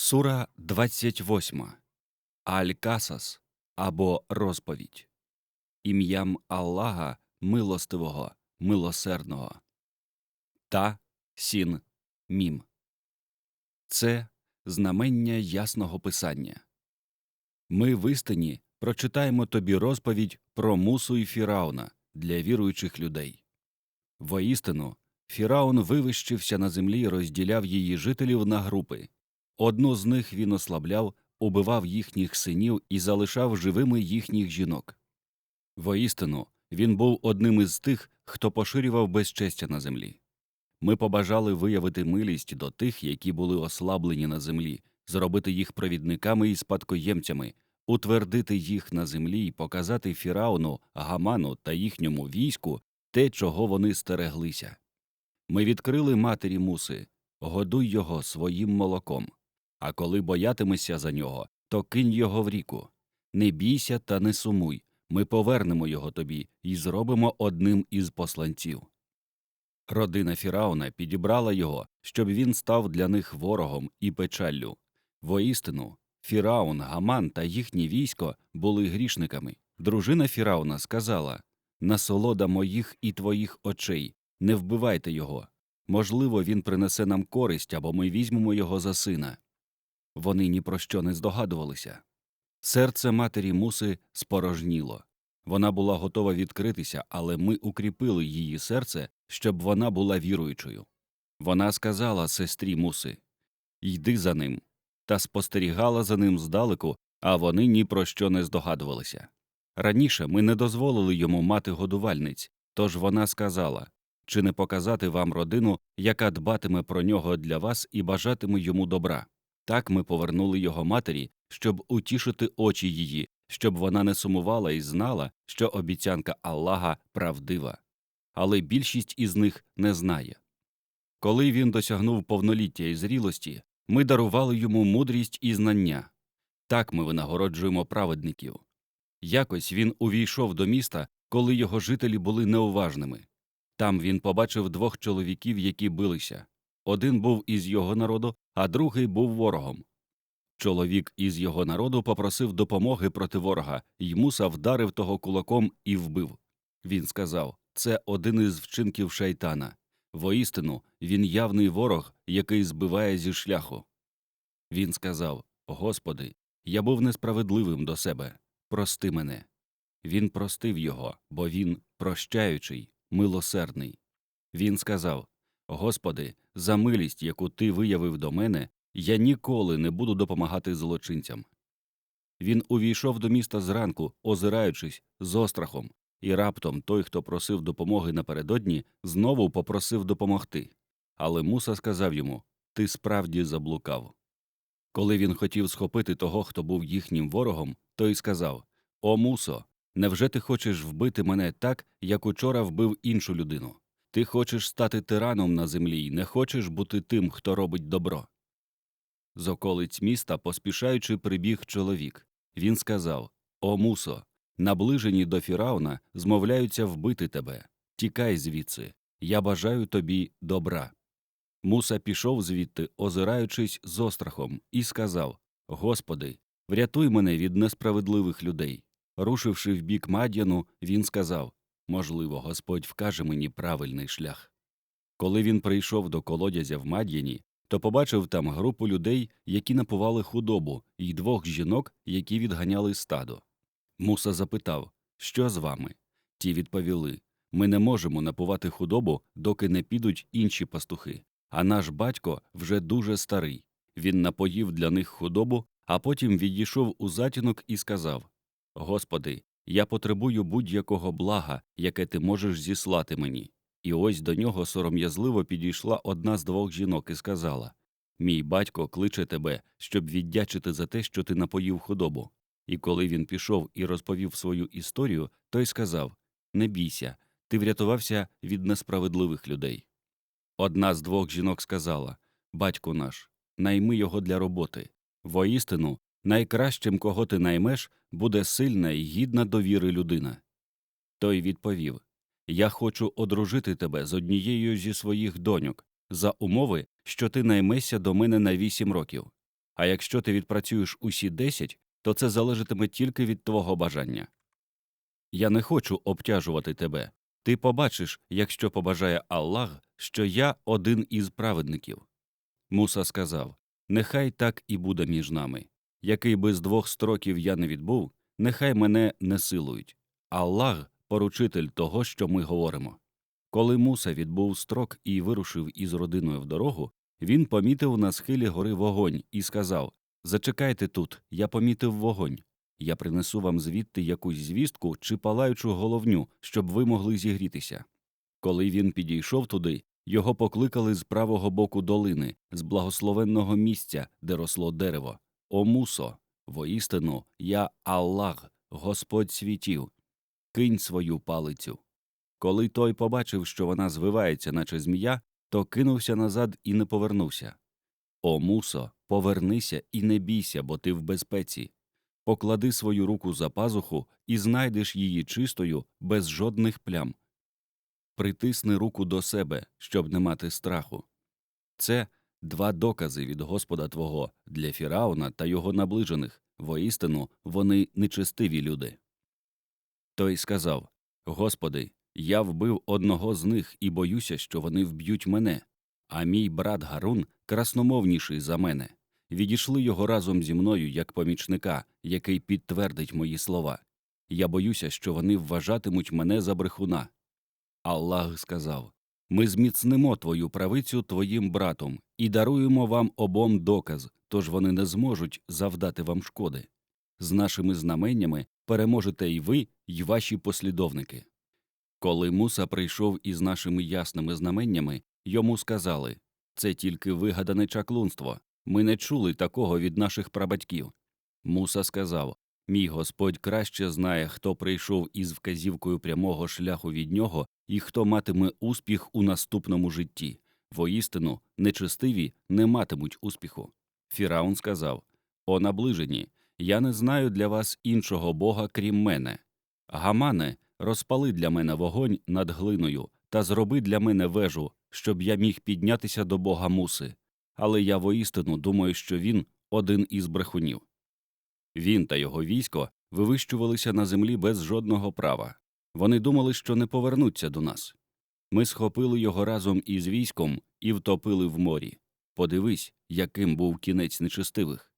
Сура 28. Аль-Касас або розповідь. Ім'ям Аллаха милостивого, милосердного. Та сін мім. Це знамення ясного писання. Ми в істині прочитаємо тобі розповідь про Мусу і Фірауна для віруючих людей. Воістину, Фіраун вивищився на землі і розділяв її жителів на групи. Одну з них він ослабляв, убивав їхніх синів і залишав живими їхніх жінок. Воістину, він був одним із тих, хто поширював безчестя на землі. Ми побажали виявити милість до тих, які були ослаблені на землі, зробити їх провідниками і спадкоємцями, утвердити їх на землі і показати Фірауну, Гаману та їхньому війську те, чого вони стереглися. Ми відкрили матері муси годуй його своїм молоком. А коли боятимешся за нього, то кинь його в ріку. Не бійся та не сумуй. Ми повернемо його тобі і зробимо одним із посланців. Родина Фірауна підібрала його, щоб він став для них ворогом і печаллю. Воістину, Фіраун, Гаман та їхнє військо були грішниками. Дружина Фірауна сказала Насолода моїх і твоїх очей, не вбивайте його. Можливо, він принесе нам користь або ми візьмемо його за сина. Вони ні про що не здогадувалися. Серце матері муси спорожніло. Вона була готова відкритися, але ми укріпили її серце, щоб вона була віруючою. Вона сказала сестрі муси Йди за ним, та спостерігала за ним здалеку, а вони ні про що не здогадувалися. Раніше ми не дозволили йому мати годувальниць, тож вона сказала чи не показати вам родину, яка дбатиме про нього для вас і бажатиме йому добра. Так ми повернули його матері, щоб утішити очі її, щоб вона не сумувала і знала, що обіцянка Аллаха правдива. Але більшість із них не знає. Коли він досягнув повноліття і зрілості, ми дарували йому мудрість і знання. Так ми винагороджуємо праведників. Якось він увійшов до міста, коли його жителі були неуважними. Там він побачив двох чоловіків, які билися. Один був із його народу, а другий був ворогом. Чоловік із його народу попросив допомоги проти ворога, й муса вдарив того кулаком і вбив. Він сказав це один із вчинків шайтана. Воістину, він явний ворог, який збиває зі шляху. Він сказав Господи, я був несправедливим до себе. Прости мене. Він простив його, бо він прощаючий, милосердний. Він сказав Господи, за милість, яку ти виявив до мене, я ніколи не буду допомагати злочинцям. Він увійшов до міста зранку, озираючись, з острахом, і раптом той, хто просив допомоги напередодні, знову попросив допомогти. Але муса сказав йому Ти справді заблукав. Коли він хотів схопити того, хто був їхнім ворогом, той сказав О, мусо, невже ти хочеш вбити мене так, як учора вбив іншу людину? Ти хочеш стати тираном на землі і не хочеш бути тим, хто робить добро. З околиць міста, поспішаючи, прибіг чоловік. Він сказав О, мусо, наближені до Фірауна змовляються вбити тебе. Тікай звідси. Я бажаю тобі добра. Муса пішов звідти, озираючись з острахом, і сказав Господи, врятуй мене від несправедливих людей. Рушивши в бік Мад'яну, він сказав Можливо, Господь вкаже мені правильний шлях. Коли він прийшов до колодязя в Мад'яні, то побачив там групу людей, які напували худобу, і двох жінок, які відганяли стадо. Муса запитав Що з вами? Ті відповіли Ми не можемо напувати худобу, доки не підуть інші пастухи. А наш батько вже дуже старий. Він напоїв для них худобу, а потім відійшов у затінок і сказав Господи, я потребую будь-якого блага, яке ти можеш зіслати мені. І ось до нього сором'язливо підійшла одна з двох жінок і сказала Мій батько кличе тебе, щоб віддячити за те, що ти напоїв худобу. І коли він пішов і розповів свою історію, той сказав Не бійся, ти врятувався від несправедливих людей. Одна з двох жінок сказала Батько наш, найми його для роботи. Воістину, найкращим, кого ти наймеш, буде сильна і гідна довіри людина. Той відповів Я хочу одружити тебе з однією зі своїх доньок, за умови, що ти наймешся до мене на вісім років. А якщо ти відпрацюєш усі десять, то це залежатиме тільки від твого бажання. Я не хочу обтяжувати тебе. Ти побачиш, якщо побажає Аллах, що я один із праведників. Муса сказав Нехай так і буде між нами. Який би з двох строків я не відбув, нехай мене не силують. Аллах поручитель того, що ми говоримо. Коли Муса відбув строк і вирушив із родиною в дорогу, він помітив на схилі гори вогонь і сказав Зачекайте тут, я помітив вогонь. Я принесу вам звідти якусь звістку чи палаючу головню, щоб ви могли зігрітися. Коли він підійшов туди, його покликали з правого боку долини, з благословенного місця, де росло дерево. О Мусо, воістину, я Аллах, Господь світів, кинь свою палицю. Коли той побачив, що вона звивається, наче змія, то кинувся назад і не повернувся. О Мусо, повернися і не бійся, бо ти в безпеці. Поклади свою руку за пазуху і знайдеш її чистою, без жодних плям. Притисни руку до себе, щоб не мати страху. Це два докази від Господа твого для Фірауна та його наближених, воістину вони нечестиві люди. Той сказав Господи, я вбив одного з них і боюся, що вони вб'ють мене, а мій брат Гарун красномовніший за мене. Відійшли його разом зі мною як помічника, який підтвердить мої слова. Я боюся, що вони вважатимуть мене за брехуна. Аллах сказав Ми зміцнимо твою правицю твоїм братом і даруємо вам обом доказ, тож вони не зможуть завдати вам шкоди. З нашими знаменнями переможете й ви, й ваші послідовники. Коли Муса прийшов із нашими ясними знаменнями, йому сказали це тільки вигадане чаклунство. Ми не чули такого від наших прабатьків. Муса сказав Мій Господь краще знає, хто прийшов із вказівкою прямого шляху від нього і хто матиме успіх у наступному житті. Воістину, нечестиві не матимуть успіху. Фіраун сказав О наближені, я не знаю для вас іншого бога, крім мене. Гамане, розпали для мене вогонь над глиною та зроби для мене вежу, щоб я міг піднятися до бога муси. Але я воістину думаю, що він один із брехунів. Він та його військо вивищувалися на землі без жодного права. Вони думали, що не повернуться до нас. Ми схопили його разом із військом і втопили в морі. Подивись, яким був кінець нечестивих.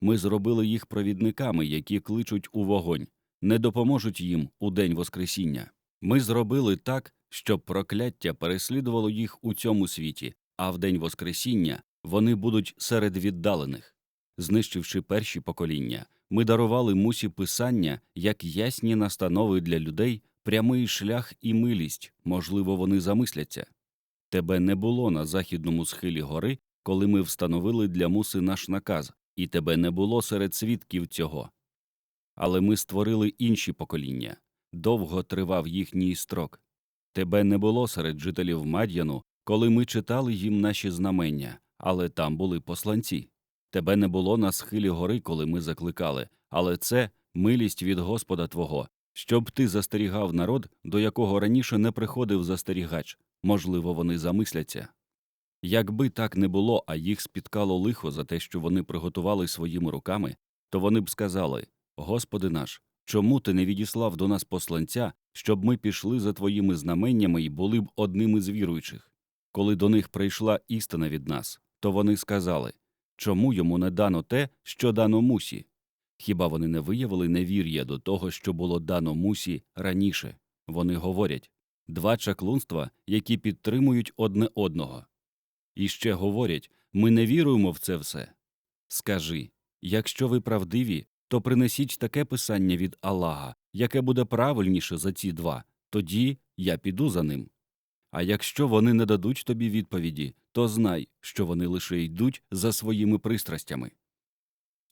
Ми зробили їх провідниками, які кличуть у вогонь, не допоможуть їм у день Воскресіння. Ми зробили так, щоб прокляття переслідувало їх у цьому світі, а в день Воскресіння вони будуть серед віддалених. Знищивши перші покоління, ми дарували мусі писання як ясні настанови для людей, прямий шлях і милість, можливо, вони замисляться. Тебе не було на західному схилі гори, коли ми встановили для муси наш наказ, і тебе не було серед свідків цього. Але ми створили інші покоління довго тривав їхній строк. Тебе не було серед жителів Мад'яну, коли ми читали їм наші знамення, але там були посланці. Тебе не було на схилі гори, коли ми закликали, але це милість від Господа Твого, щоб ти застерігав народ, до якого раніше не приходив застерігач, можливо, вони замисляться. Якби так не було, а їх спіткало лихо за те, що вони приготували своїми руками, то вони б сказали Господи наш, чому ти не відіслав до нас посланця, щоб ми пішли за твоїми знаменнями і були б одними з віруючих? Коли до них прийшла істина від нас, то вони сказали чому йому не дано те, що дано мусі? Хіба вони не виявили невір'я до того, що було дано мусі раніше? Вони говорять два чаклунства, які підтримують одне одного. І ще говорять ми не віруємо в це все. Скажи якщо ви правдиві, то принесіть таке писання від Аллаха, яке буде правильніше за ці два, тоді я піду за ним. А якщо вони не дадуть тобі відповіді, то знай, що вони лише йдуть за своїми пристрастями.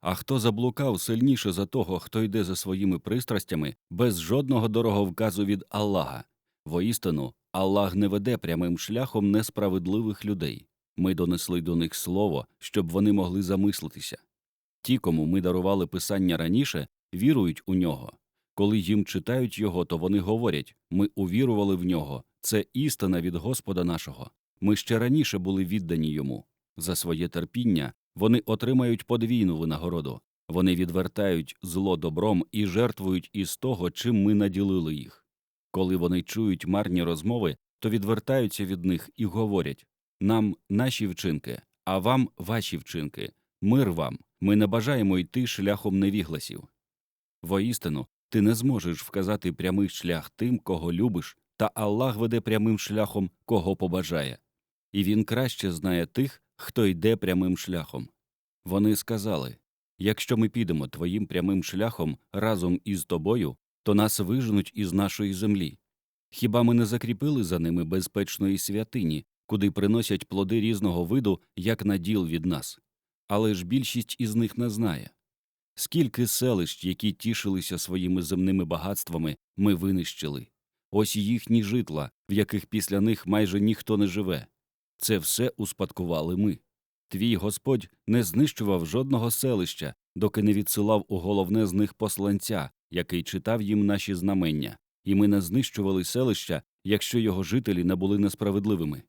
А хто заблукав сильніше за того, хто йде за своїми пристрастями, без жодного дороговказу від Аллаха. Воістину, Аллах не веде прямим шляхом несправедливих людей. Ми донесли до них слово, щоб вони могли замислитися. Ті, кому ми дарували писання раніше, вірують у нього. Коли їм читають його, то вони говорять ми увірували в нього. Це істина від Господа нашого. Ми ще раніше були віддані йому. За своє терпіння вони отримають подвійну винагороду. Вони відвертають зло добром і жертвують із того, чим ми наділили їх. Коли вони чують марні розмови, то відвертаються від них і говорять нам наші вчинки, а вам ваші вчинки. Мир вам. Ми не бажаємо йти шляхом невігласів. Воістину, ти не зможеш вказати прямий шлях тим, кого любиш, та Аллах веде прямим шляхом, кого побажає. І він краще знає тих, хто йде прямим шляхом. Вони сказали якщо ми підемо твоїм прямим шляхом разом із тобою, то нас виженуть із нашої землі. Хіба ми не закріпили за ними безпечної святині, куди приносять плоди різного виду, як наділ від нас? Але ж більшість із них не знає. Скільки селищ, які тішилися своїми земними багатствами, ми винищили. Ось їхні житла, в яких після них майже ніхто не живе. Це все успадкували ми. Твій Господь не знищував жодного селища, доки не відсилав у головне з них посланця, який читав їм наші знамення, і ми не знищували селища, якщо його жителі не були несправедливими.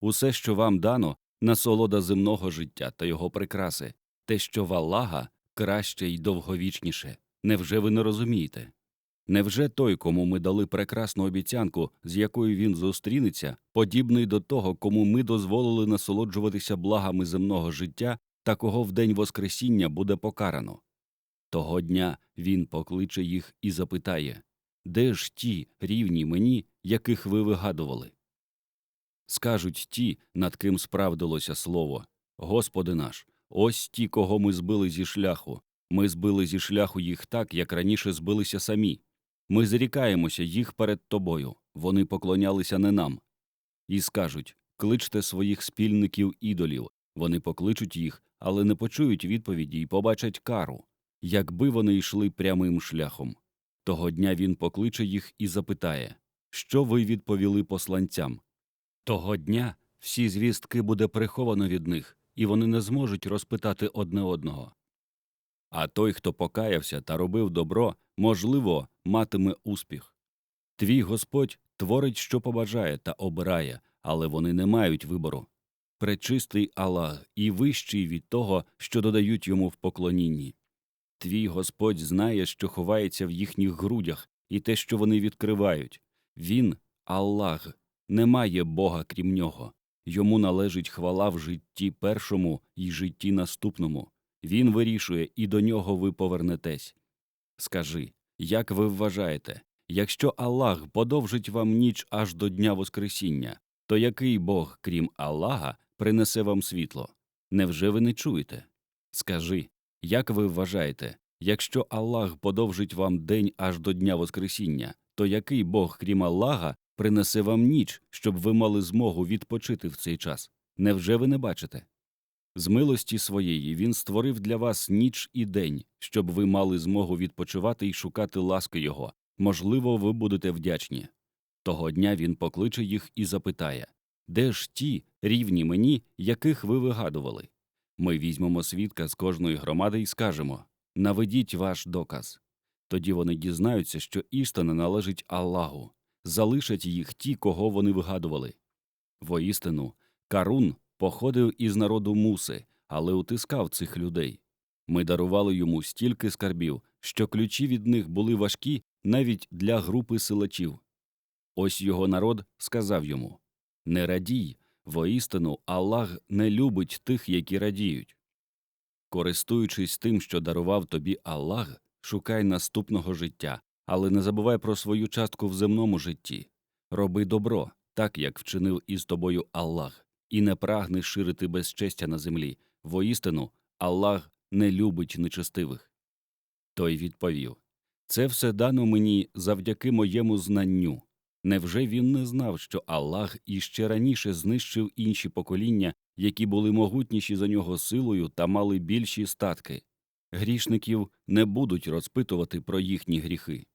Усе, що вам дано, насолода земного життя та його прикраси, те, що в Аллаха краще й довговічніше. Невже ви не розумієте? Невже той, кому ми дали прекрасну обіцянку, з якою він зустрінеться, подібний до того, кому ми дозволили насолоджуватися благами земного життя та кого в день Воскресіння буде покарано? Того дня він покличе їх і запитає Де ж ті рівні мені, яких ви вигадували? Скажуть ті, над ким справдилося слово Господи наш, ось ті, кого ми збили зі шляху. Ми збили зі шляху їх так, як раніше збилися самі. Ми зрікаємося їх перед тобою, вони поклонялися не нам. І скажуть кличте своїх спільників ідолів, вони покличуть їх, але не почують відповіді і побачать кару, якби вони йшли прямим шляхом. Того дня він покличе їх і запитає Що ви відповіли посланцям? Того дня всі звістки буде приховано від них, і вони не зможуть розпитати одне одного. А той, хто покаявся та робив добро, можливо, матиме успіх. Твій Господь творить, що побажає та обирає, але вони не мають вибору. Пречистий Аллах і вищий від того, що додають йому в поклонінні. Твій Господь знає, що ховається в їхніх грудях, і те, що вони відкривають. Він Аллах, немає Бога крім нього. Йому належить хвала в житті першому і житті наступному. Він вирішує, і до нього ви повернетесь. Скажи, як ви вважаєте, якщо Аллах подовжить вам ніч аж до дня Воскресіння, то який Бог, крім Аллаха, принесе вам світло? Невже ви не чуєте? Скажи, як ви вважаєте, якщо Аллах подовжить вам день аж до дня Воскресіння, то який Бог, крім Аллаха, принесе вам ніч, щоб ви мали змогу відпочити в цей час? Невже ви не бачите? З милості своєї він створив для вас ніч і день, щоб ви мали змогу відпочивати і шукати ласки його. Можливо, ви будете вдячні. Того дня він покличе їх і запитає Де ж ті, рівні мені, яких ви вигадували? Ми візьмемо свідка з кожної громади і скажемо Наведіть ваш доказ. Тоді вони дізнаються, що істина належить Аллаху, залишать їх ті, кого вони вигадували. Воістину, Карун походив із народу муси, але утискав цих людей. Ми дарували йому стільки скарбів, що ключі від них були важкі навіть для групи силачів. Ось його народ сказав йому Не радій, воістину Аллах не любить тих, які радіють. Користуючись тим, що дарував тобі Аллах, шукай наступного життя, але не забувай про свою частку в земному житті. Роби добро, так як вчинив із тобою Аллах, і не прагни ширити безчестя на землі. Воістину, Аллах не любить нечестивих. Той відповів Це все дано мені завдяки моєму знанню. Невже він не знав, що Аллах іще раніше знищив інші покоління, які були могутніші за нього силою та мали більші статки? Грішників не будуть розпитувати про їхні гріхи.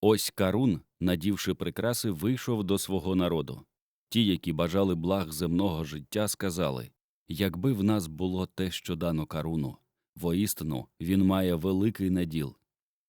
Ось Карун, надівши прикраси, вийшов до свого народу. Ті, які бажали благ земного життя, сказали Якби в нас було те, що дано Каруну, воістину він має великий наділ.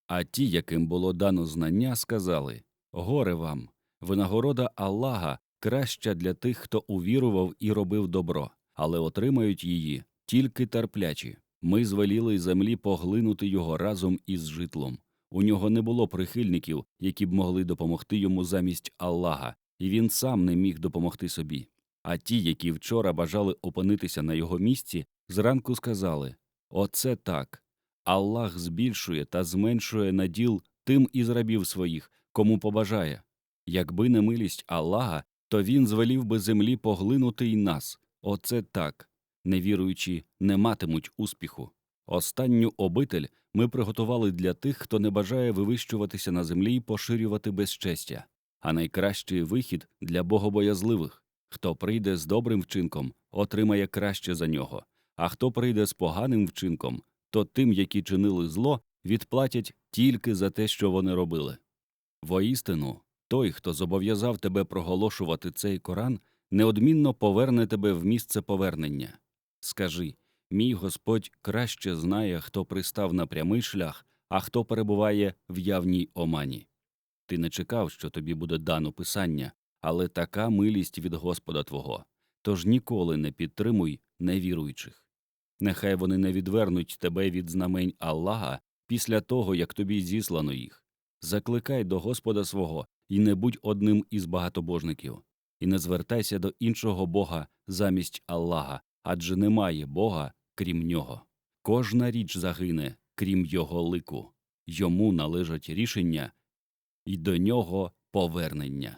А ті, яким було дано знання, сказали Горе вам, винагорода Аллаха краща для тих, хто увірував і робив добро, але отримають її тільки терплячі. Ми звеліли землі поглинути його разом із житлом. У нього не було прихильників, які б могли допомогти йому замість Аллаха, і він сам не міг допомогти собі. А ті, які вчора бажали опинитися на його місці, зранку сказали Оце так. Аллах збільшує та зменшує наділ тим із рабів своїх, кому побажає. Якби не милість Аллаха, то він звелів би землі поглинути й нас. Оце так. Невіруючі не матимуть успіху. Останню обитель ми приготували для тих, хто не бажає вивищуватися на землі і поширювати безчестя, а найкращий вихід для богобоязливих. Хто прийде з добрим вчинком, отримає краще за нього, а хто прийде з поганим вчинком, то тим, які чинили зло, відплатять тільки за те, що вони робили. Воістину, той, хто зобов'язав тебе проголошувати цей Коран, неодмінно поверне тебе в місце повернення. Скажи мій Господь краще знає, хто пристав на прямий шлях, а хто перебуває в явній омані. Ти не чекав, що тобі буде дано писання, але така милість від Господа твого. Тож ніколи не підтримуй невіруючих. Нехай вони не відвернуть тебе від знамень Аллаха після того, як тобі зіслано їх. Закликай до Господа свого і не будь одним із багатобожників, і не звертайся до іншого Бога замість Аллаха, адже немає Бога, крім нього. Кожна річ загине, крім його лику. Йому належать рішення, і до нього повернення.